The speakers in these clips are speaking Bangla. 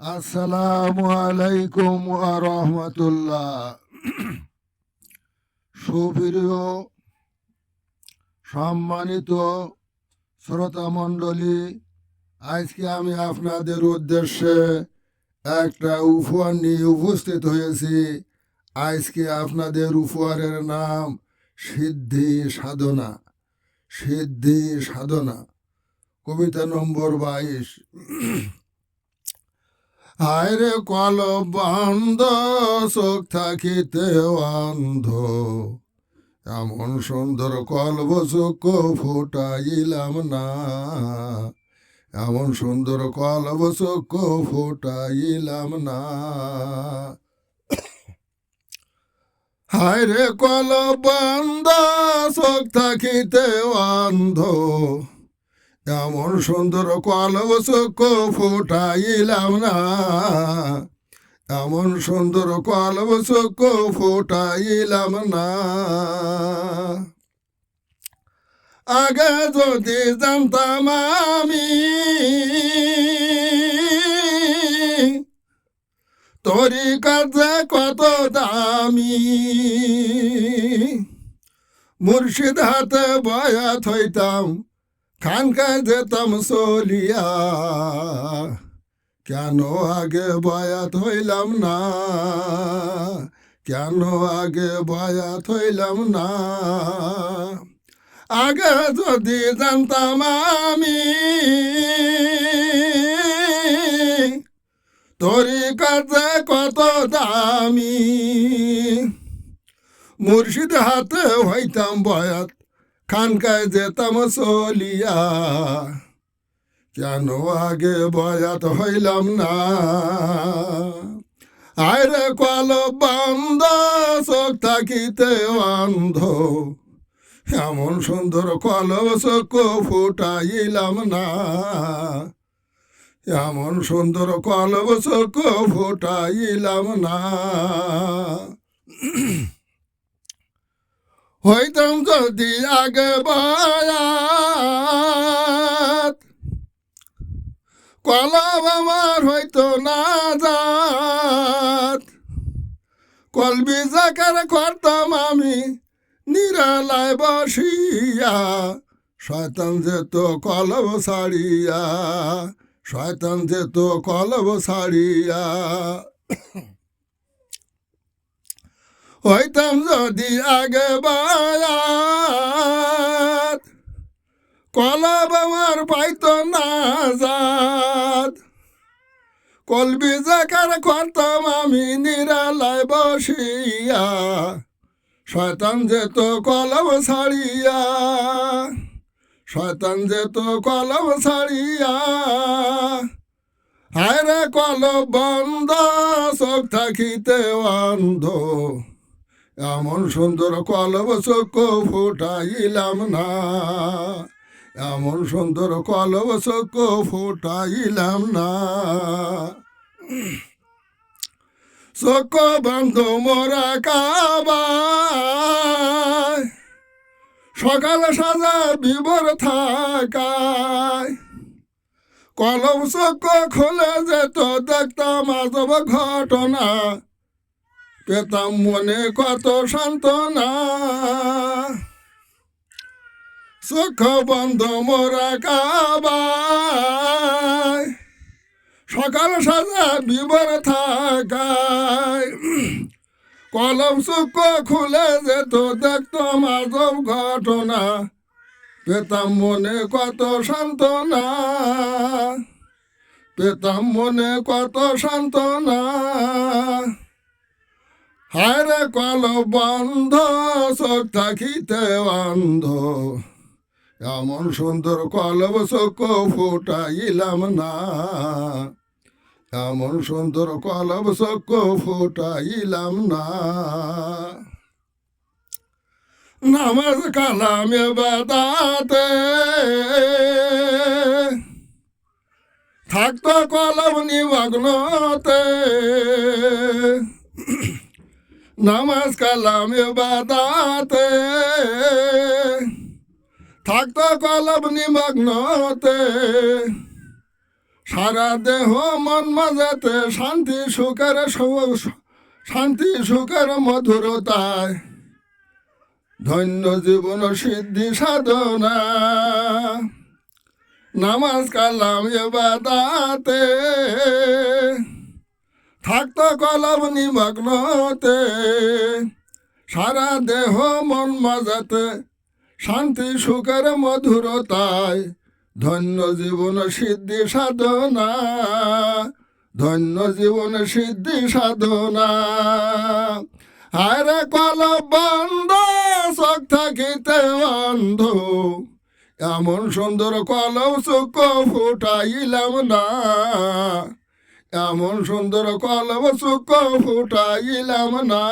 আসসালামু আলাইকুম রহমতুল্লাহ। সুপ্রিয়, সম্মানিত শ্রোতা মণ্ডলী, আজকে আমি আপনাদের উদ্দেশ্যে একটা উপহার নিয়ে উপস্থিত হয়েছি। আজকে আপনাদের উপহারের নাম সিদ্ধি সাধনা। সিদ্ধি সাধনা। কবিতা নম্বর বাইশ। আরে কল বন্ধ চোখ থাকিতে অন্ধ। এমন সুন্দর কলব চোখ ফুটাইলাম না। এমন সুন্দর কলব চোখ ফুটাইলাম না। হায় রে কল বন্ধ চোখ থাকিতে অন্ধ। এমন সুন্দর কলব চোখ ফুটাইলাম না। এমন সুন্দর কলব চোখ ফুটাইলাম না। আগে যদি জানতাম আমি, তোরি কাছে কত দামি। মুর্শিদ হাতে বয়াত হইতাম খানকায় যেতাম সলিয়া কেন আগে বয়াত হইলাম না কেন আগে বয়াত হইলাম না আগে যদি জানতাম আমি তোরি কাছে কত দামি মুর্শিদ হাতে হইতাম বয়াত খানকায় যেতাম চলিয়া কেন আগে বয়াত হইলাম না? আরে কল বন্ধ চোখ থাকিতে অন্ধ। এমন সুন্দর কল চোখ ফুটাইলাম না। এমন সুন্দর কলব চোখ ফুটাইলাম না। হইতাম যদি আগে বায়াত কলব আমার হইতো না যাত কলবি জাকার করতাম আমি নিরালায় বসিয়া, শয়তান যেত কলব সারিয়া শয়তান যেত কলব সারিয়া হইতাম যদি আগে বায়াত আমার পাইতো না কলবি জাকার করতাম আমি নিরালায় বসিয়া, শয়তান যেত কলম ছাড়িয়া, শয়তান যেত কলম ছাড়িয়া। হায় রে কলব বন্ধ, চোখ থাকিতে অন্ধ। এমন সুন্দর কলব চোখ ফুটাইলাম না। এমন সুন্দর কলব চোখ ফুটাইলাম না। চোখ বন্ধ মোরা কাবা সকাল সাজা বিবর থাকায় কলম চোখ খুলে যেত দেখতাম আজব ঘটনা, পেতাম মনে কত সান্ত্বনা। চোখ বন্ধ মোরা কাবায় সকাল সাজা বিবর থাকায় কলম চোখ খুলে যেত দেখতাম আজব ঘটনা। পেতাম মনে কত সান্ত্বনা। পেতাম মনে কত সান্ত্বনা। হায়রে কল বন্ধ চোখ থাকিতে অন্ধ। এমন সুন্দর কলব চোখ ফুটাইলাম না। এমন সুন্দর কলব চোখ ফুটাইলাম না। নামাজ কালামে বাদাতে। থাকতো কলম নিমগ্নতে। নামাজ কালামে বাদাতে। থাকতো কলম নিমগ্নতে সারা দেহ মন মাঝাতে শান্তি, সুখের শান্তি, সুখের মধুরতায়। ধন্য জীবন সিদ্ধি সাধনা। নামাজ কালাম এবাদাতে থাকত কলম নিমগ্নতে সারা দেহ মন মাজাতে শান্তি সুখের মধুরতায়। ধন্য জীবন সিদ্ধি সাধনা। ধন্য জীবন সিদ্ধি সাধনা। আরে কল বন্ধ, চোখ থাকিতে অন্ধ। এমন সুন্দর কলম চোখ ফুটাইলাম না। এমন সুন্দর কলম চোখ ফুটাইলাম না।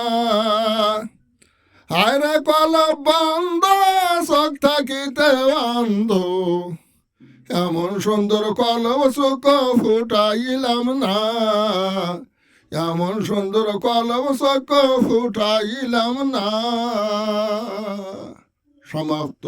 আরে কলম বন্ধ চোখ থাকিতে অন্ধ এমন সুন্দর কলম চোখ ফুটাইলাম না। এমন সুন্দর কলম চোখ ফুটাইলাম না। সমাপ্ত।